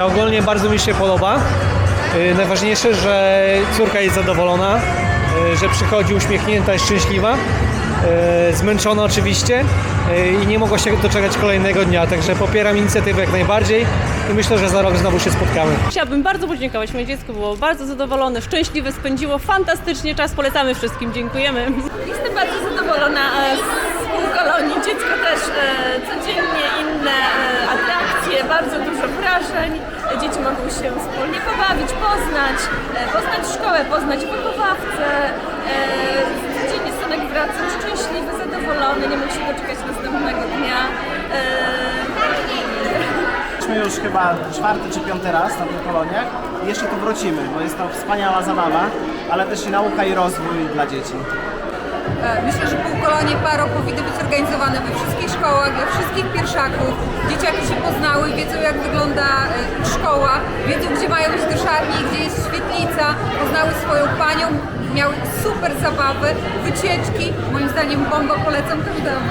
Ogólnie bardzo mi się podoba. Yy, Najważniejsze, że córka jest zadowolona, yy, że przychodzi uśmiechnięta i szczęśliwa. Yy, Zmęczona oczywiście i nie mogła się doczekać kolejnego dnia, także popieram inicjatywę jak najbardziej i myślę, że za rok znowu się spotkamy. Chciałabym bardzo podziękować. Moje dziecko było bardzo zadowolone, szczęśliwe, spędziło fantastycznie czas. Polecamy wszystkim. Dziękujemy. Jestem bardzo zadowolona wrażeń. Dzieci mogą się wspólnie pobawić, poznać, e, poznać szkołę, poznać wychowawcę. E, Codziennie synek wraca szczęśliwy, zadowolony, nie się doczekać następnego dnia. E, Jesteśmy już chyba czwarty czy piąty raz na tych koloniach i jeszcze tu wrócimy, bo jest to wspaniała zabawa, ale też i nauka i rozwój dla dzieci. E, Myślę, że półkolonie PARO powinny być organizowane we wszystkich szkołach, dla wszystkich pierwszaków. Dzieciaki się poznały, wiedzą jak wygląda e, szkoła, wiedzą gdzie mają iść do szatni, gdzie jest świetlica, poznały swoją panią, miały super zabawy, wycieczki. Moim zdaniem bomba polecam każdemu.